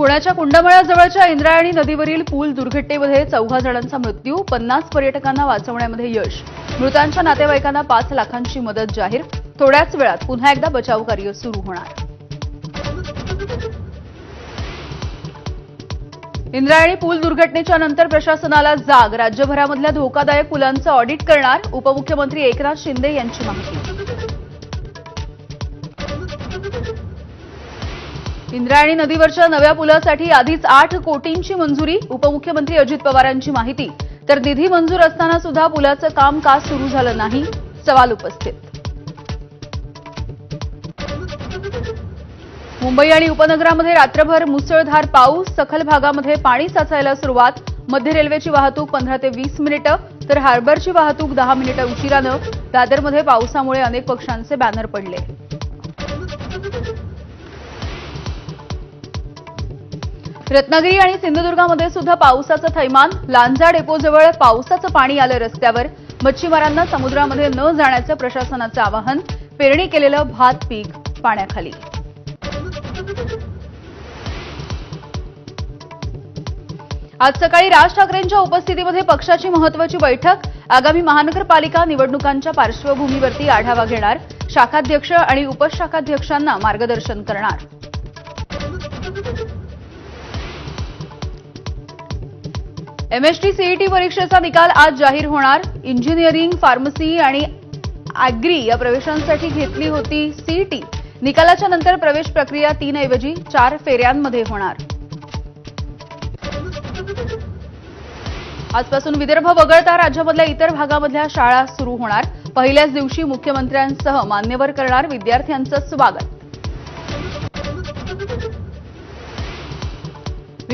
पुण्याच्या कुंडमळाजवळच्या इंद्रायणी नदीवरील पूल दुर्घटनेमध्ये चौघा जणांचा मृत्यू पन्नास पर्यटकांना वाचवण्यामध्ये यश. मृतांच्या नातेवाईकांना पाच लाखांची मदत जाहीर. थोड्याच वेळात पुन्हा एकदा बचाव कार्य सुरू होणार. इंद्रायणी पूल दुर्घटनेच्या नंतर प्रशासनाला जाग. राज्यभरामधल्या धोकादायक पुलांचं ऑडिट करणार उपमुख्यमंत्री एकनाथ शिंदे यांची माहिती. इंद्रायणी नदीवरच्या नव्या पुलासाठी आधीच आठ कोटींची मंजुरी. उपमुख्यमंत्री अजित पवारांची माहिती. तर निधी मंजूर असताना सुद्धा पुलाचं काम का सुरू झालं नाही. सवाल उपस्थित. मुंबई आणि उपनगरामध्ये रात्रभर मुसळधार पाऊस सखल भागामध्ये पाणी साचायला सुरुवात. मध्य रेल्वेची वाहतूक पंधरा ते वीस मिनिटं तर हार्बरची वाहतूक दहा मिनिटं उशिरानं. दादरमध्ये पावसामुळे अनेक पक्षांचे बॅनर पडले. रत्नागिरी आणि सिंधुदुर्गामध्ये सुद्धा पावसाचं थैमान. लांजा डेपोजवळ पावसाचं पाणी आलं रस्त्यावर. मच्छीमारांना समुद्रामध्ये न जाण्याचं प्रशासनाचं आवाहन. पेरणी केलेलं भात पीक पाण्याखाली. आज सकाळी राज ठाकरेंच्या उपस्थितीमध्ये पक्षाची महत्वाची बैठक. आगामी महानगरपालिका निवडणुकांच्या पार्श्वभूमीवरती आढावा घेणार. शाखाध्यक्ष आणि उपशाखाध्यक्षांना मार्गदर्शन करणार. एमएसटी सीईटी परीक्षेचा निकाल आज जाहीर होणार. इंजिनिअरिंग फार्मसी आणि अॅग्री या प्रवेशांसाठी घेतली होती सीईटी निकालाच्या नंतर प्रवेश प्रक्रिया तीन ऐवजी चार फेऱ्यांमध्ये होणार. आजपासून विदर्भ वगळता राज्यामधल्या इतर भागामधल्या शाळा सुरू होणार. पहिल्याच दिवशी मुख्यमंत्र्यांसह मान्यवर करणार विद्यार्थ्यांचं स्वागत.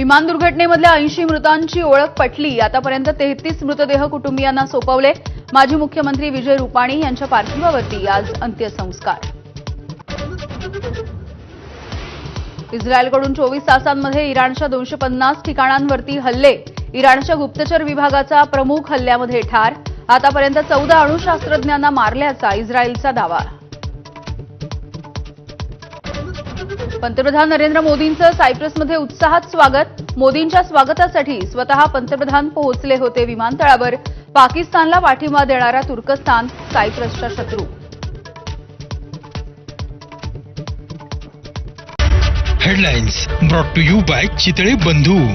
विमान दुर्घटनेमधल्या ऐंशी मृतांची ओळख पटली. आतापर्यंत तेहतीस मृतदेह कुटुंबियांना सोपवले. माजी मुख्यमंत्री विजय रुपाणी यांच्या पार्थिवावरती आज अंत्यसंस्कार. इस्रायलकडून चोवीस तासांमध्ये इराणच्या दोनशे पन्नास ठिकाणांवरती हल्ले. इराणच्या गुप्तचर विभागाचा प्रमुख हल्ल्यामध्ये ठार. आतापर्यंत चौदा अणुशास्त्रज्ञांना मारल्याचा इस्रायलचा दावा. पंतप्रधान नरेंद्र मोदींचं सायप्रसमध्ये उत्साहात स्वागत. मोदींच्या स्वागतासाठी स्वतः पंतप्रधान पोहोचले होते विमानतळावर. पाकिस्तानला पाठिंबा देणारा तुर्कस्तान सायप्रसचा शत्रू. Headlines brought to you by Chitale Bandhu.